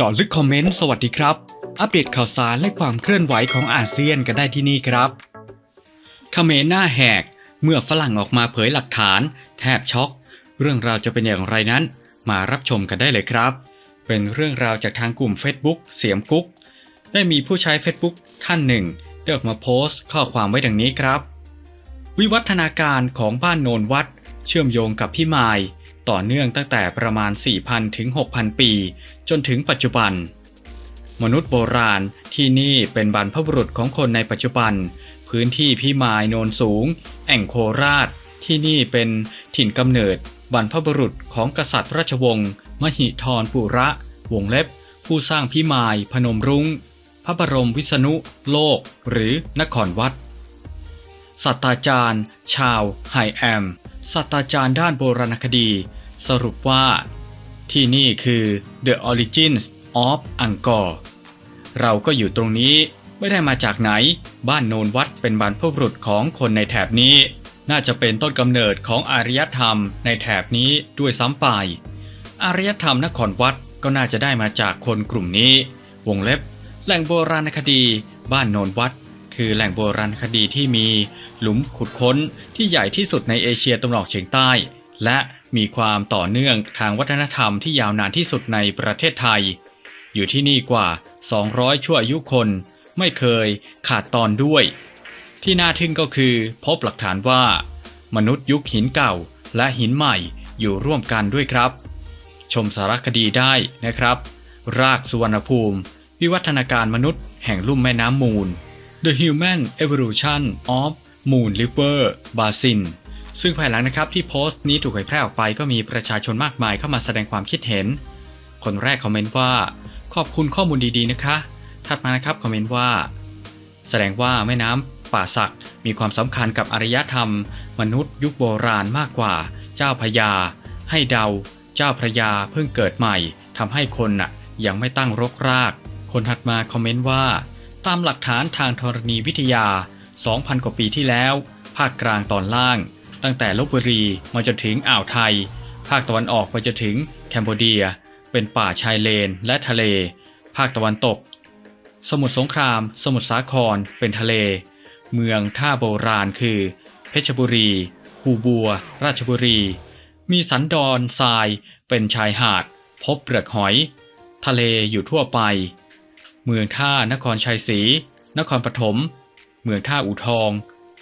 เจาะลึกคอมเมนต์สวัสดีครับ อัปเดตข่าวสารและความเคลื่อนไหวของอาเซียนกันได้ที่นี่ครับเขมรหน้าแหก เมื่อฝรั่งออกมาเผยหลักฐาน แทบช็อก เรื่องราวจะเป็นอย่างไรนั้น มารับชมกันได้เลยครับ เป็นเรื่องราวจากทางกลุ่ม Facebook เสียมกุ๊ก ได้มีผู้ใช้ Facebook ท่านหนึ่งได้ออกมาโพสต์ข้อความไว้ดังนี้ครับ วิวัฒนาการของบ้านโนนวัด เชื่อมโยงกับพี่มาย ต่อเนื่องตั้งแต่ประมาณ 4,000 ถึง 6,000 ปี จนถึงปัจจุบัน มนุษย์โบราณที่นี่เป็นบรรพบุรุษของคนในปัจจุบัน พื้นที่พี่มายโนนสูง แอ่งโคราช ที่นี่เป็นถิ่นกำเนิดบรรพบุรุษของกษัตริย์ราชวงศ์มหิธรปุระ วงเล็บ ผู้สร้างพี่มายพนมรุง้ง พระบรมวิษณุโลก หรือนครวัดศาสตราจารย์ ชาวไฮแอมศาสตราจารย์ด้านโบราณคดี สรุปว่า ที่นี่คือ The Origins of Angkor เราก็อยู่ตรงนี้ไม่ได้มาจากไหน บ้านโนนวัดเป็นบรรพบุรุษของคนในแถบนี้ น่าจะเป็นต้นกำเนิดของอารยธรรมในแถบนี้ด้วยซ้ำไป อารยธรรมนครวัดก็น่าจะได้มาจากคนกลุ่มนี้ วงเล็บ แหล่งโบราณคดี บ้านโนนวัด คือแหล่งโบราณคดีที่มี หลุมขุดค้นที่ใหญ่ที่สุดในเอเชียตะวันออกเฉียงใต้ และ มีความต่อเนื่องทางวัฒนธรรมที่ยาวนานที่สุดในประเทศไทย อยู่ที่นี่กว่า 200 ชั่วอายุคนไม่เคยขาดตอนด้วย ที่น่าทึ่งก็คือพบหลักฐานว่า มนุษย์ยุคหินเก่าและหินใหม่อยู่ร่วมกันด้วยครับ ชมสารคดีได้นะครับ รากสุวรรณภูมิ วิวัฒนาการมนุษย์แห่งลุ่มแม่น้ำมูล The Human Evolution of Moon River Basin ซึ่งภายหลังนะครับที่โพสต์นี้ถูกเผยแพร่ออกไปก็มีประชาชนมากมายเข้ามาแสดงความคิดเห็น คนแรกคอมเมนต์ว่า ขอบคุณข้อมูลดีๆนะคะ ถัดมานะครับคอมเมนต์ว่า แสดงว่าแม่น้ำป่าสักมีความสำคัญกับอารยธรรม มนุษย์ยุคโบราณมากกว่า เจ้าพระยาให้เดา เจ้าพระยาเพิ่งเกิดใหม่ทำให้คนน่ะยังไม่ตั้งรกราก คนถัดมาคอมเมนต์ว่า ตามหลักฐานทางธรณีวิทยา 2,000 กว่าปีที่แล้ว ภาคกลางตอนล่าง ตั้งแต่ลบบุรีมาจนถึงอ่าวไทย ภาคตะวันออกไปจนถึงแคนเบเดีย เป็นป่าชายเลนและทะเล ภาคตะวันตก สมุทรสงคราม สมุทรสาครเป็นทะเล เมืองท่าโบราณคือ เพชรบุรี คูบัว ราชบุรี มีสันดอนทราย เป็นชายหาด พบเปลือกหอย ทะเลอยู่ทั่วไป เมืองท่านครชัยศรีนครปฐมเมืองท่าอู่ทอง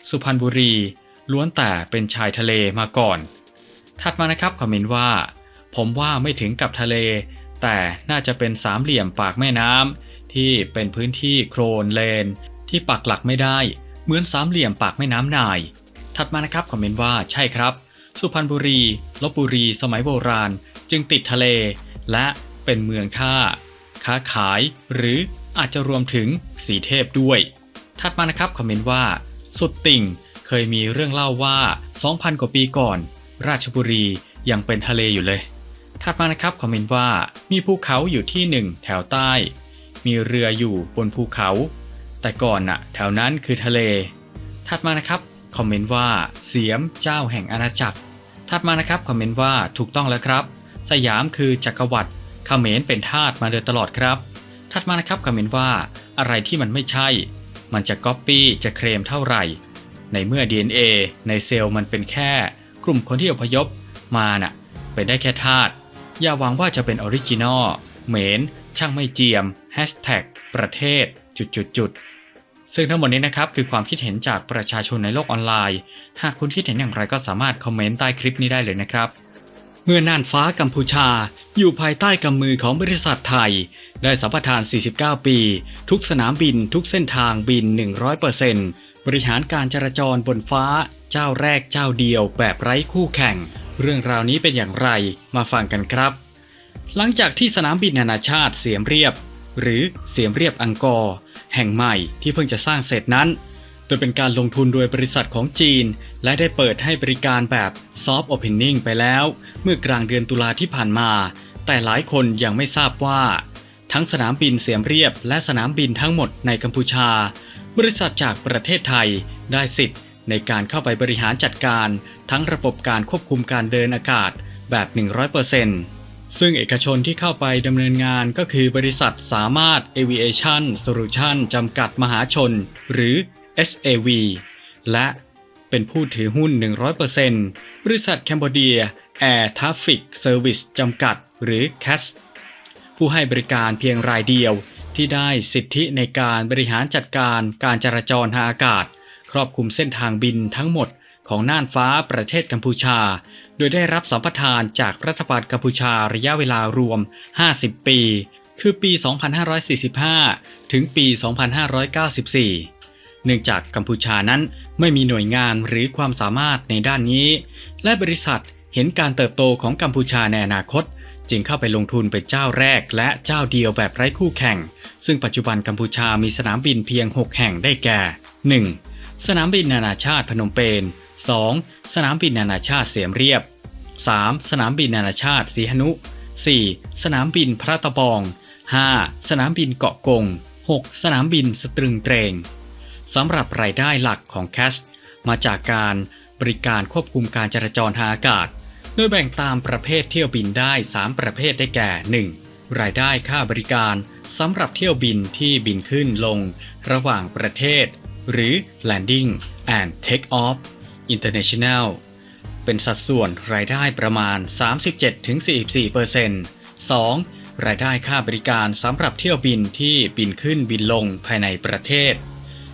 สุพรรณบุรี ล้วนแต่เป็นชายทะเลมาก่อน ถัดมานะครับคอมเมนต์ว่า ผมว่าไม่ถึงกับทะเล แต่น่าจะเป็นสามเหลี่ยมปากแม่น้ำที่เป็นพื้นที่โครนเลน ที่ปักหลักไม่ได้ เหมือนสามเหลี่ยมปากแม่น้ำนาย ถัดมานะครับคอมเมนต์ว่าใช่ครับ สุพรรณบุรีลบบุรี สมัยโบราณ จึงติดทะเล และเป็นเมืองท่า ค้าขาย หรืออาจจะรวมถึงสีเทพด้วย ถัดมานะครับคอมเมนต์ว่า สุดติ่ง เคยมีเรื่องเล่าว่า 2,000 กว่าปีก่อน ราชบุรียังเป็นทะเลอยู่เลย ถัดมานะครับคอมเมนต์ว่ามีภูเขาอยู่ที่หนึ่งแถวใต้ มีเรืออยู่บนภูเขา แต่ก่อนน่ะแถวนั้นคือทะเล ถัดมานะครับคอมเมนต์ว่าเสียมเจ้าแห่งอาณาจักร ถัดมานะครับคอมเมนต์ว่าถูกต้องแล้วครับ สยามคือจักรวรรดิเขมรเป็นทาสมาโดยตลอดครับ ถัดมานะครับคอมเมนต์ว่าอะไรที่มันไม่ใช่ มันจะก๊อปปี้จะเคลมเท่าไหร่ ในเมื่อ DNA ในเซลล์มันเป็นแค่ กลุ่มคนที่อพยพมาน่ะเป็นได้แค่ธาตุอย่าหวังว่าจะเป็นออริจินอลเหมน ช่างไม่เจียมแฮชแท็กประเทศจุดจุดจุดซึ่งทั้งหมดนี้นะครับคือความคิดเห็นจากประชาชนในโลกออนไลน์ หากคุณคิดเห็นอย่างไรก็สามารถคอมเมนต์ใต้คลิปนี้ได้เลยนะครับ เมื่อน่านฟ้ากัมพูชา อยู่ภายใต้กำมือของบริษัทไทย ได้สัมปทาน 49 ปี ทุกสนามบินทุกเส้นทางบิน 100% บริหารการจราจรบนฟ้า เจ้าแรกเจ้าเดียวแบบไร้คู่แข่ง เรื่องราวนี้เป็นอย่างไรมาฟังกันครับ หลังจากที่สนามบินนานาชาติเสียมเรียบ หรือเสียมเรียบอังกอร์แห่งใหม่ที่เพิ่งจะสร้างเสร็จนั้น โดยเป็นการลงทุนโดยบริษัทของจีน และได้เปิดให้บริการแบบซอฟต์โอเพนนิ่งไปแล้ว เมื่อกลางเดือนตุลาที่ผ่านมา แต่หลายคนยังไม่ทราบว่า ทั้งสนามบินเสียมเรียบและสนามบินทั้งหมดในกัมพูชา บริษัทจากประเทศไทยได้สิทธิ์ในการเข้าไปบริหารจัดการ ทั้งระบบการควบคุมการเดินอากาศแบบ 100%ซึ่งเอกชนที่เข้าไปดำเนินงานก็คือบริษัทสามารถ Aviation Solution จำกัดมหาชน หรือ SAV และเป็นผู้ถือหุ้น 100%บริษัทแคนเบเดีย Air Traffic Service จำกัด หรือ CAS ผู้ให้บริการเพียงรายเดียว ที่ได้สิทธิในการบริหารจัดการการจราจรทางอากาศ ครอบคลุมเส้นทางบินทั้งหมดของน่านฟ้าประเทศกัมพูชา โดยได้รับสัมปทานจากรัฐบาลกัมพูชาระยะเวลารวม 50 ปี คือปี 2545 ถึงปี 2594 เนื่องจากกัมพูชานั้นไม่มีหน่วยงานหรือความสามารถในด้านนี้ และบริษัท เห็นการเติบโตของกัมพูชาในอนาคต จึงเข้าไปลงทุนเป็นเจ้าแรกและเจ้าเดียวแบบไร้คู่แข่ง ซึ่งปัจจุบันกัมพูชามีสนามบินเพียง 6 แห่งได้แก่ 1. สนามบินนานาชาติพนมเปญ 2. สนามบินนานาชาติเสียมเรียบ 3. สนามบินนานาชาติสีหนุ 4. สนามบินพระตะบอง 5. สนามบินเกาะกง 6. สนามบินสตรึงเตรงสำหรับรายได้หลักของแคสมาจากการบริการควบคุมการจราจรทางอากาศ โดยแบ่งตามประเภทเที่ยวบินได้ 3 ประเภทได้แก่ 1. รายได้ค่าบริการสำหรับเที่ยวบินที่บินขึ้นลง ระหว่างประเทศ หรือ landing and take off international เป็นสัดส่วนรายได้ประมาณ 37-44% 2. รายได้ค่าบริการสำหรับเที่ยวบินที่บินขึ้นบินลงภายในประเทศ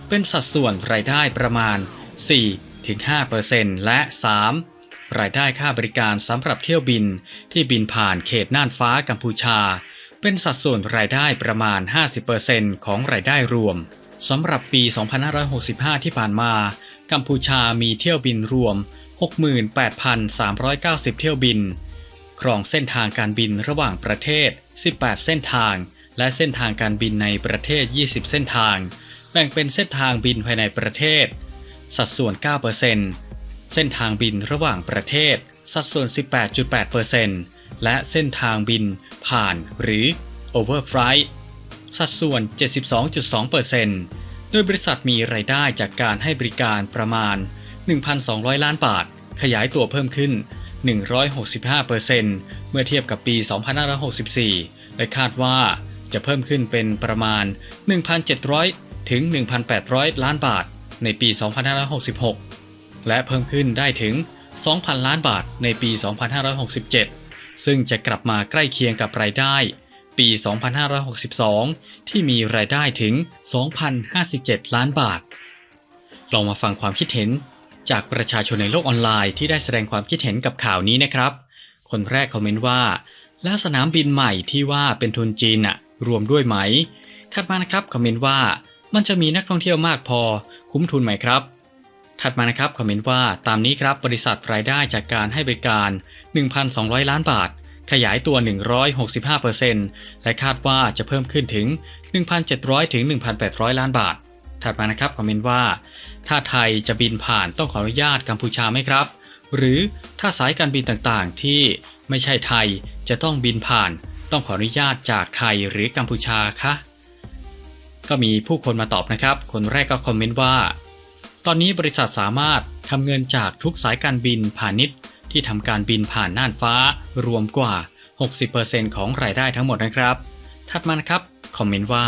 เป็นสัดส่วนรายได้ประมาณ 4-5%และ 3. รายได้ค่าบริการสำหรับเที่ยวบินที่บินผ่านเขตน่านฟ้ากัมพูชา เป็นสัดส่วนรายได้ประมาณ 50%ของรายได้รวมสำหรับปี 2565 ที่ผ่านมา กัมพูชามีเที่ยวบินรวม 68,390 เที่ยวบิน ครองเส้นทางการบินระหว่างประเทศ 18 เส้นทาง และเส้นทางการบินในประเทศ 20 เส้นทาง แบ่งเป็นเส้นทางบินภายในประเทศ สัดส่วน 9% เส้นทางบินระหว่างประเทศ สัดส่วน 18.8%และเส้นทางบินผ่านหรือ overflight สัดส่วน 72.2%โดยบริษัทมีรายได้จากการให้บริการประมาณ 1,200 ล้านบาท ขยายตัวเพิ่มขึ้น 165%เมื่อเทียบกับปี 2564 และคาดว่าจะเพิ่มขึ้นเป็นประมาณ 1,700 ถึง 1,800 ล้านบาท ในปี 2566 และเพิ่มขึ้นได้ถึง 2,000 ล้านบาทในปี 2567 ซึ่งจะกลับมาใกล้เคียงกับรายได้ ปี 2562 ที่มีรายได้ถึง 2,057 ล้านบาท ลองมาฟังความคิดเห็นจากประชาชนในโลกออนไลน์ที่ได้แสดงความคิดเห็นกับข่าวนี้นะครับ คนแรกคอมเมนต์ว่า แล้วสนามบินใหม่ที่ว่าเป็นทุนจีนอะรวมด้วยไหมถัดมานะครับคอมเมนต์ว่ามันจะมีนักท่องเที่ยวมากพอคุ้มทุนไหมครับ ถัดมานะครับคอมเมนต์ว่าตามนี้ครับบริษัทรายได้จากการให้บริการ 1,200 ล้านบาท ขยายตัว 165%และคาดว่าจะเพิ่มขึ้นถึง 1,700 ถึง 1,800 ล้านบาท ถัดมานะครับคอมเมนต์ว่า ถ้าไทยจะบินผ่านต้องขออนุญาตกัมพูชาไหมครับ หรือถ้าสายการบินต่างๆ ที่ไม่ใช่ไทยจะต้องบินผ่าน ต้องขออนุญาตจากไทยหรือกัมพูชาคะก็มีผู้คนมาตอบนะครับ คนแรกก็คอมเมนต์ว่า ตอนนี้บริษัทสามารถทำเงินจากทุกสายการบินพาณิชย์ ที่ทำการบินผ่านน่านฟ้ารวมกว่า 60%ของรายได้ทั้งหมดนะครับ ถัดมานะครับ คอมเมนต์ว่า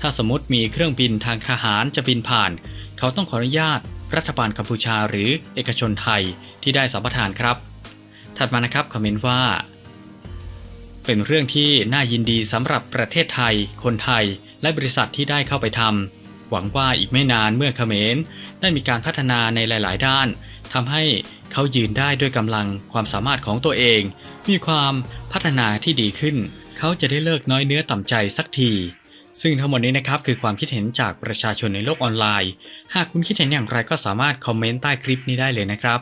ถ้าสมมติมีเครื่องบินทางทหารจะบินผ่าน เขาต้องขออนุญาต รัฐบาลกัมพูชาหรือเอกชนไทยที่ได้สัมปทานครับ ถัดมานะครับคอมเมนต์ว่า เป็นเรื่องที่น่ายินดีสำหรับประเทศไทย คนไทย และบริษัทที่ได้เข้าไปทำ หวังว่าอีกไม่นานเมื่อเขมรได้มีการพัฒนาในหลาย ๆ ด้านทำให้เขายืนได้ด้วยกำลังความสามารถของตัวเอง มีความพัฒนาที่ดีขึ้น เขาจะได้เลิกน้อยเนื้อต่ำใจสักที ซึ่งทั้งหมดนี้นะครับคือความคิดเห็นจากประชาชนในโลกออนไลน์ หากคุณคิดเห็นอย่างไรก็สามารถคอมเมนต์ใต้คลิปนี้ได้เลยนะครับ